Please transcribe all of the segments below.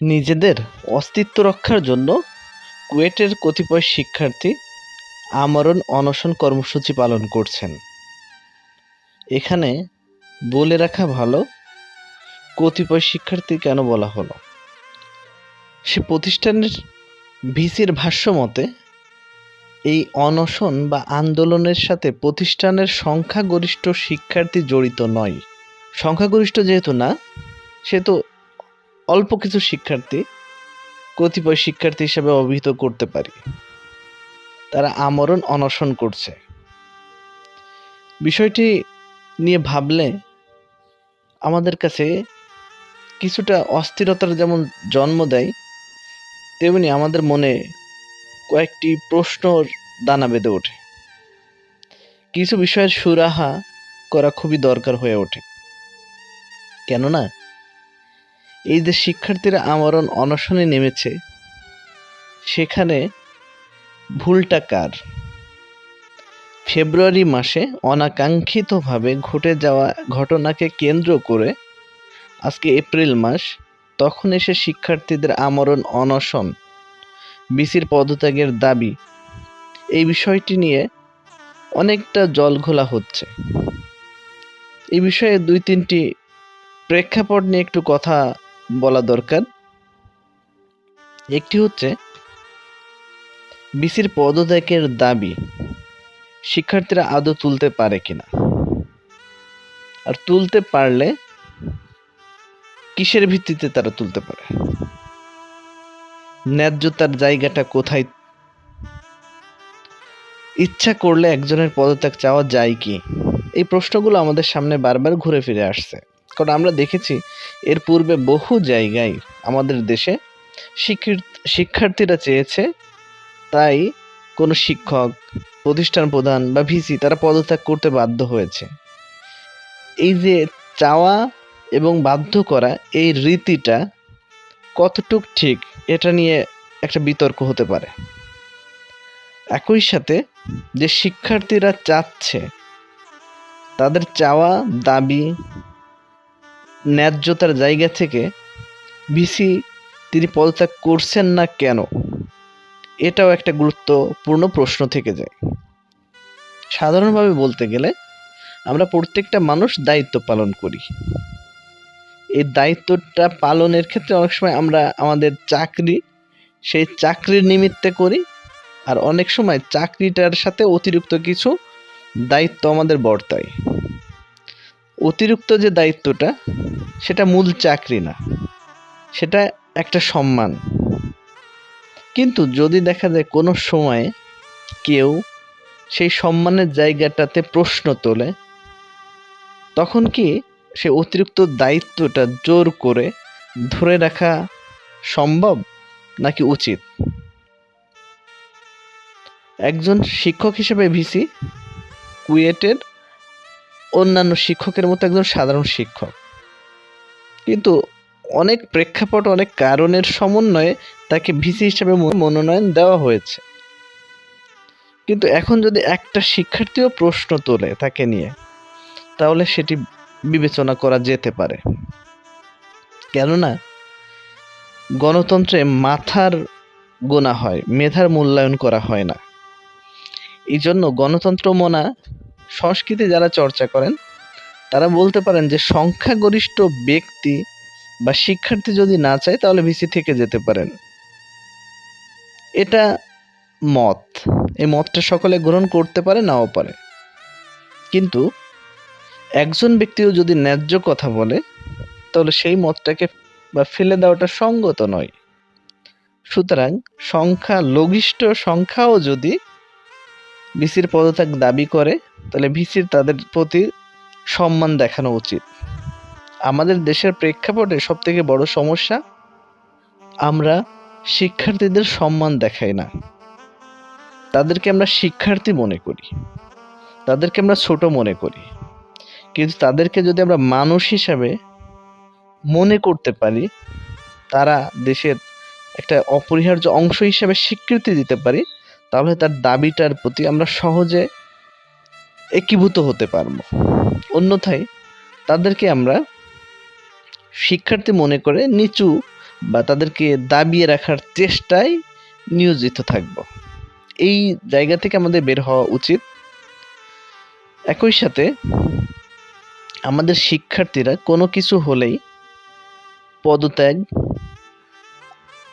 নিজেদের অস্তিত্ব রক্ষার জন্য কুয়েটের কতিপয় শিক্ষার্থী আমরণ অনশন কর্মসূচি পালন করছেন। এখানে বলে রাখা ভালো, কতিপয় শিক্ষার্থী কেন বলা হলো? সে প্রতিষ্ঠানের ভিসির ভাষ্য মতে, এই অনশন বা আন্দোলনের সাথে প্রতিষ্ঠানের সংখ্যাগরিষ্ঠ শিক্ষার্থী জড়িত নয়। সংখ্যাগরিষ্ঠ যেহেতু না, সেহেতু অল্প কিছু শিক্ষার্থী কতিপয় শিক্ষার্থী হিসেবে অভিহিত করতে পারি। তারা আমরণ অনশন করছে। বিষয়টি নিয়ে ভাবলে আমাদের কাছে কিছুটা অস্থিরতার যেমন জন্ম দেয়, তেমনি আমাদের মনে কয়েকটি প্রশ্নর দানা বেঁধে ওঠে। কিছু বিষয়ের সুরাহা করা খুবই দরকার হয়ে ওঠে। কেননা এই যে শিক্ষার্থীরা আমরণ অনশনে নেমেছে, সেখানে ভুলটা কার? ফেব্রুয়ারি মাসে অনাকাঙ্ক্ষিতভাবে ঘটে যাওয়া ঘটনাকে কেন্দ্র করে আজকে এপ্রিল মাস, তখন এসে শিক্ষার্থীদের আমরণ অনশন, বিসির পদত্যাগের দাবি। এই বিষয়টি নিয়ে অনেকটা জল ঘোলা হচ্ছে। এই বিষয়ে দুই তিনটি প্রেক্ষাপট নিয়ে একটু কথা বলা দরকার। একটি হচ্ছে বিসির পদত্যাগের দাবি, শিক্ষার্থীরা আদৌ তুলতে পারে কিনা। আর তুলতে পারলে কিসের ভিত্তিতে তারা তুলতে পারে? ন্যায্যতার জায়গাটা কোথায়? ইচ্ছা করলে একজনের পদত্যাগ চাওয়া যায় কি? এই প্রশ্নগুলো আমাদের সামনে বারবার ঘুরে ফিরে আসছে। কারণ আমরা দেখেছি এর পূর্বে বহু জায়গায় আমাদের দেশে শিক্ষার্থীরা চেয়েছে তাই কোনো শিক্ষক, প্রতিষ্ঠান প্রধান বা ভিসি তারা পদত্যাগ করতে বাধ্য হয়েছে। এই যে চাওয়া এবং বাধ্য করা এই রীতিটা কতটুক ঠিক এটা নিয়ে একটা বিতর্ক হতে পারে। একই সাথে যে শিক্ষার্থীরা চাচ্ছে তাদের চাওয়া, দাবি ন্যায্যতার জায়গা থেকে ভিসি তিনি পদত্যাগ করছেন না কেন? এটাও একটা গুরুত্বপূর্ণ প্রশ্ন থেকে যায়। সাধারণভাবে বলতে গেলে, আমরা প্রত্যেকটা মানুষ দায়িত্ব পালন করি। এই দায়িত্বটা পালনের ক্ষেত্রে অনেক সময় আমরা আমাদের চাকরি, সেই চাকরির নিমিত্তে করি আর অনেক সময় চাকরিটার সাথে অতিরিক্ত কিছু দায়িত্ব আমাদের বর্তায়। অতিরিক্ত যে দায়িত্বটা, সেটা মূল চাকরি না। সেটা একটা সম্মান। কিন্তু যদি দেখা যায় কোনো সময়ে কেউ সেই সম্মানের জায়গাটাতে প্রশ্ন তোলে, তখন কি সে অতিরিক্ত দায়িত্বটা জোর করে ধরে রাখা সম্ভব নাকি উচিত? একজন শিক্ষক হিসেবে ভিসি কুয়েটের অন্যান্য শিক্ষকের মতো একজন সাধারণ শিক্ষক। কিন্তু অনেক প্রেক্ষাপট, অনেক কারণের সমন্বয়ে তাকে ভিসি হিসেবে মনোনয়ন দেওয়া হয়েছে। কিন্তু এখন যদি একটা শিক্ষার্থীও প্রশ্ন তোলে তাকে নিয়ে, তাহলে সেটি বিবেচনা করা যেতে পারে। কেননা, গণতন্ত্রে মাথার গোনা হয়, মেধার মূল্যায়ন করা হয় না। এই জন্য গণতন্ত্র মনা সংস্কৃতি যারা চর্চা করেন, তারা বলতে পারেন যে সংখ্যাগরিষ্ঠ ব্যক্তি বা শিক্ষার্থী যদি না চায়, তাহলে ভিসি থেকে যেতে পারেন। এটা মত। এই মতটা সকলে গ্রহণ করতে পারে, নাও পারে। কিন্তু একজন ব্যক্তিও যদি ন্যায্য কথা বলে, তাহলে সেই মতটাকে বা ফেলে দেওয়াটা সঙ্গত নয়। সুতরাং সংখ্যা লঘিষ্ঠ সংখ্যাও যদি ভিসির পদত্যাগ দাবি করে তাহলে ভিসির তাদের প্রতি সম্মান দেখানো উচিত। আমাদের দেশের প্রেক্ষাপটে সব থেকে বড় সমস্যা, আমরা শিক্ষার্থীদের সম্মান দেখাই না। তাদেরকে আমরা শিক্ষার্থী মনে করি। তাদেরকে আমরা ছোট মনে করি। কিন্তু তাদেরকে যদি আমরা মানুষ হিসাবে মনে করতে পারি, তারা দেশের একটা অপরিহার্য অংশ হিসাবে স্বীকৃতি দিতে পারি, তাহলে তার দাবিটার প্রতি আমরা সহজে একীভূত হতে পারব। অন্যথায় তাদেরকে আমরা শিক্ষার্থী মনে করে নিচু বা তাদেরকে দাবিয়ে রাখার চেষ্টায় নিয়োজিত থাকব। এই জায়গা থেকে আমাদের বের হওয়া উচিত। একই সাথে আমাদের শিক্ষার্থীরা কোনো কিছু হলেই পদত্যাগ,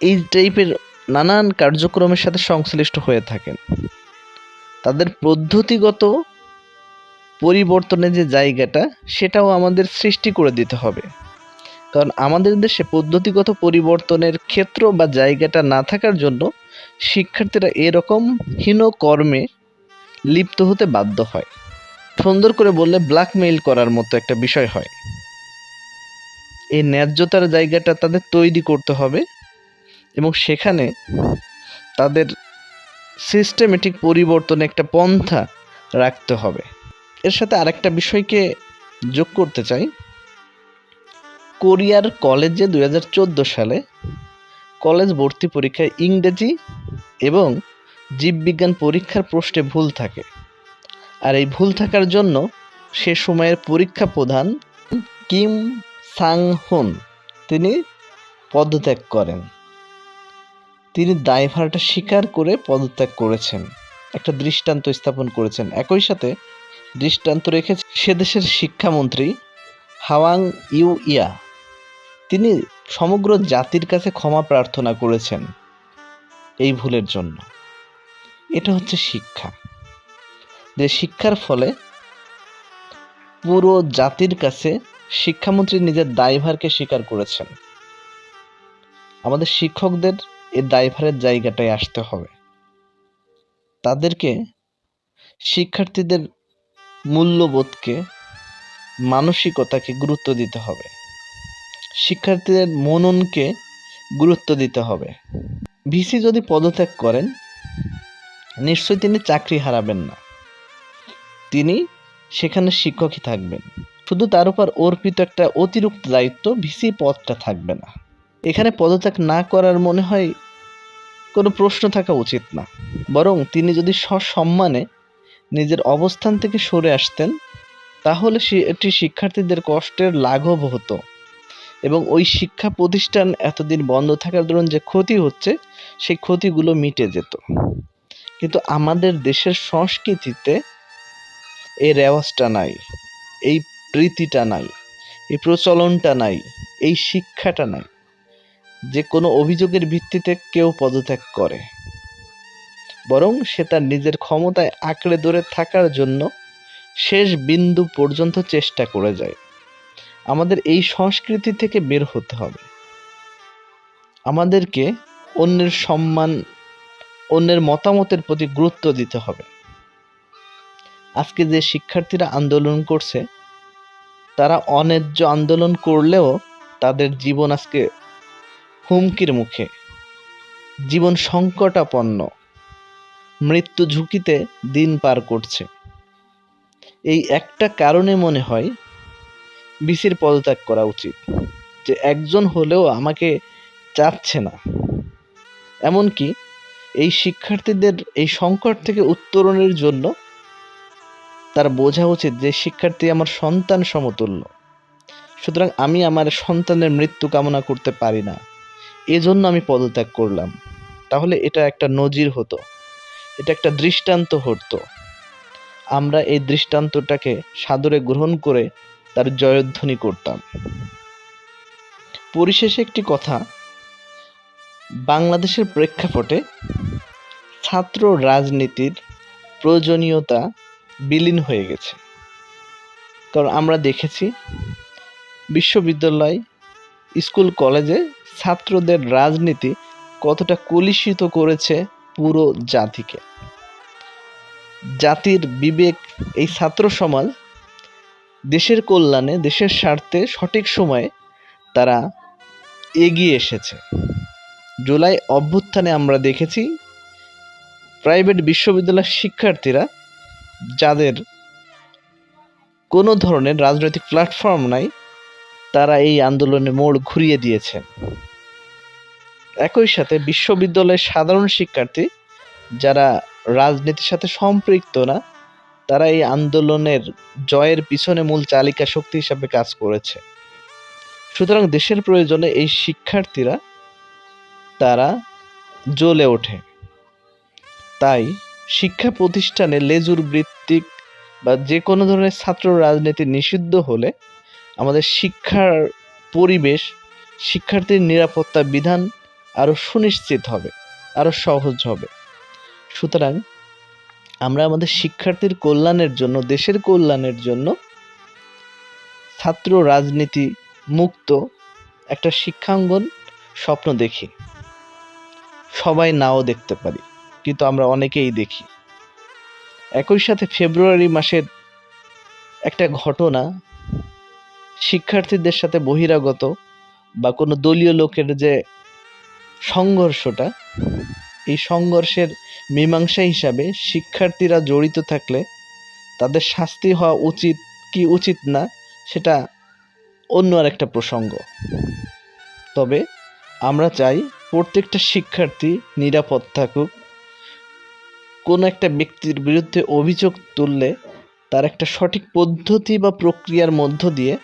এই টাইপের নানান কার্যক্রমের সাথে সংশ্লিষ্ট হয়ে থাকেন। তাদের পদ্ধতিগত পরিবর্তনের যে জায়গাটা, সেটাও আমাদের সৃষ্টি করে দিতে হবে। কারণ আমাদের দেশে পদ্ধতিগত পরিবর্তনের ক্ষেত্র বা জায়গাটা না থাকার জন্য শিক্ষার্থীরা এরকম হীন কর্মে লিপ্ত হতে বাধ্য হয়। সুন্দর করে বললে ব্ল্যাকমেইল করার মতো একটা বিষয় হয়। এই ন্যায্যতার জায়গাটা তাদের তৈরি করতে হবে এবং সেখানে তাদের সিস্টেমেটিক পরিবর্তনে একটা পন্থা রাখতে হবে। এর সাথে আরেকটা বিষয়কে যোগ করতে চাই। কোরিয়ার কলেজে দু হাজার চোদ্দ সালে কলেজ ভর্তি পরীক্ষায় ইংরেজি এবং জীববিজ্ঞান পরীক্ষার প্রশ্নে ভুল থাকে। আর এই ভুল থাকার জন্য সে সময়ের পরীক্ষা প্রধান কিম সাং হুন তিনি পদত্যাগ করেন। তিনি দায়ভারটা স্বীকার করে পদত্যাগ করেছেন। একটা দৃষ্টান্ত স্থাপন করেছেন। একই সাথে দৃষ্টান্ত রেখে সে দেশের শিক্ষামন্ত্রী হাওয়াং ইউ ইয়া তিনি সমগ্র জাতির কাছে ক্ষমা প্রার্থনা করেছেন এই ভুলের জন্য। এটা হচ্ছে শিক্ষা। যে শিক্ষার ফলে পুরো জাতির কাছে শিক্ষামন্ত্রী নিজের দায়ভারকে স্বীকার করেছেন। আমাদের শিক্ষকদের এই দায়ভারের জায়গাটায় আসতে হবে। তাদেরকে শিক্ষার্থীদের মূল্যবোধকে, মানসিকতাকে গুরুত্ব দিতে হবে। শিক্ষার্থীদের মননকে গুরুত্ব দিতে হবে। ভিসি যদি পদত্যাগ করেন, নিশ্চয়ই তিনি চাকরি হারাবেন না। তিনি সেখানে শিক্ষকই থাকবেন। শুধু তার উপর অর্পিত একটা অতিরিক্ত দায়িত্ব ভিসি পদটা থাকবে না। এখানে পদত্যাগ না করার মনে হয় কোনো প্রশ্ন থাকা উচিত না। বরং তিনি যদি সসম্মানে নিজের অবস্থান থেকে সরে আসতেন, তাহলে এটি শিক্ষার্থীদের কষ্টের লাঘব হতো। এবং ওই শিক্ষা প্রতিষ্ঠান এতদিন বন্ধ থাকার দরুন যে ক্ষতি হচ্ছে, সেই ক্ষতিগুলো মিটে যেত। কিন্তু আমাদের দেশের সংস্কৃতিতে এই রেওয়াজটা নাই, এই প্রীতিটা নাই, এই প্রচলনটা নাই, এই শিক্ষাটা নাই। যে কোনো অভিযোগের ভিত্তিতে কেউ পদত্যাগ করে। বরং সে তার নিজের ক্ষমতায় আঁকড়ে ধরে থাকার জন্য শেষ বিন্দু পর্যন্ত চেষ্টা করে যায়। আমাদের এই সংস্কৃতি থেকে বের হতে হবে। আমাদেরকে অন্যের সম্মান, অন্যের মতামতের প্রতি গুরুত্ব দিতে হবে। আজকে যে শিক্ষার্থীরা আন্দোলন করছে, তারা অন্যায্য আন্দোলন করলেও তাদের জীবন আজকে হুমকির মুখে। জীবন সংকটাপন্ন। মৃত্যু ঝুঁকিতে দিন পার করছে। এই একটা কারণে মনে হয়, বিসির পদত্যাগ করা উচিত, যে একজন হলেও আমাকে চাচ্ছে না। এমনকি এই শিক্ষার্থীদের এই সংকট থেকে উত্তরণের জন্য তার বোঝা উচিত যে শিক্ষার্থী আমার সন্তান সমতুল্য। সুতরাং আমি আমার সন্তানের মৃত্যু কামনা করতে পারি না। এজন্য আমি পদত্যাগ করলাম। তাহলে এটা একটা নজির হতো। এটা একটা দৃষ্টান্ত হতো আমরা এই দৃষ্টান্তটাকে সাদরে গ্রহণ করে তার জয়ধ্বনি করতাম। পরিশেষে একটি কথা, বাংলাদেশের প্রেক্ষাপটে ছাত্র রাজনীতির প্রয়োজনীয়তা বিলীন হয়ে গেছে। কারণ আমরা দেখেছি, বিশ্ববিদ্যালয়, স্কুল, কলেজে ছাত্রদের রাজনীতি কতটা কলুষিত করেছে পুরো জাতিকে। জাতির বিবেক এই ছাত্র সমাজ দেশের কল্যাণে, দেশের স্বার্থে সঠিক সময়ে তারা এগিয়ে এসেছে। জুলাই অভ্যুত্থানে আমরা দেখেছি প্রাইভেট বিশ্ববিদ্যালয়ের শিক্ষার্থীরা যাদের কোনো ধরনের রাজনৈতিক প্ল্যাটফর্ম নাই, তারা এই আন্দোলনে মোড় ঘুরিয়ে দিয়েছেন। একই সাথে বিশ্ববিদ্যালয়ের সাধারণ শিক্ষার্থী, যারা রাজনীতির সাথে সম্পৃক্ত না, তারা এই আন্দোলনের জয়ের পিছনে মূল চালিকা শক্তি হিসাবে কাজ করেছে। সুতরাং দেশের প্রয়োজনে এই শিক্ষার্থীরা, তারা জ্বলে ওঠে। তাই শিক্ষা প্রতিষ্ঠানে লেজুর ভিত্তিক বা যে কোনো ধরনের ছাত্র রাজনীতি নিষিদ্ধ হলে আমাদের শিক্ষার পরিবেশ, শিক্ষার্থীর নিরাপত্তা বিধান আরও সুনিশ্চিত হবে আরও সহজ হবে। সুতরাং আমরা আমাদের শিক্ষার্থীর কল্যাণের জন্য, দেশের কল্যাণের জন্য ছাত্র রাজনীতি মুক্ত একটা শিক্ষাঙ্গন স্বপ্ন দেখি। সবাই নাও দেখতে পারি, কিন্তু আমরা অনেকেই দেখি। একই সাথে ফেব্রুয়ারি মাসের একটা ঘটনা শিক্ষার্থীদের সাথে বহিরাগত বা কোনো দলীয় লোকের যে সংঘর্ষটা, এই সংঘর্ষের মীমাংসা হিসাবে শিক্ষার্থীরা জড়িত থাকলে তাদের শাস্তি হওয়া উচিত কি উচিত না, সেটা অন্য আর একটা প্রসঙ্গ। তবে আমরা চাই প্রত্যেকটা শিক্ষার্থী নিরাপদ থাকুক। কোনো একটা ব্যক্তির বিরুদ্ধে অভিযোগ তুললে তার একটা সঠিক পদ্ধতি বা প্রক্রিয়ার মধ্য দিয়ে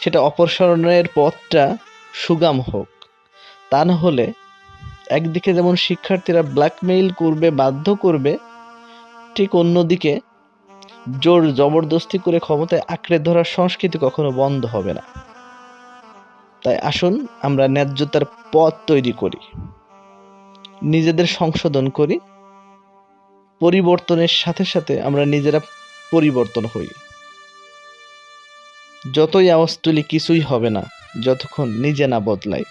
সেটা অপসারণের পথটা সুগম হোক। তা না হলে একদিকে যেমন শিক্ষার্থীরা ব্ল্যাকমেইল করবে, বাধ্য করবে, ঠিক অন্যদিকে জোর জবরদস্তি করে ক্ষমতায় আঁকড়ে ধরার সংস্কৃতি কখনো বন্ধ হবে না। তাই আসুন আমরা ন্যায্যতার পথ তৈরি করি। নিজেদের সংশোধন করি। পরিবর্তনের সাথে সাথে আমরা নিজেরা পরিবর্তন হই। যতই আওয়াজ তুলি কিছুই হবে না, যতক্ষণ নিজে না বদলাই।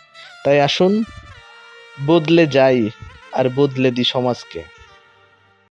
তাই আসুন বদলে যাই আর বদলে দিই সমাজকে।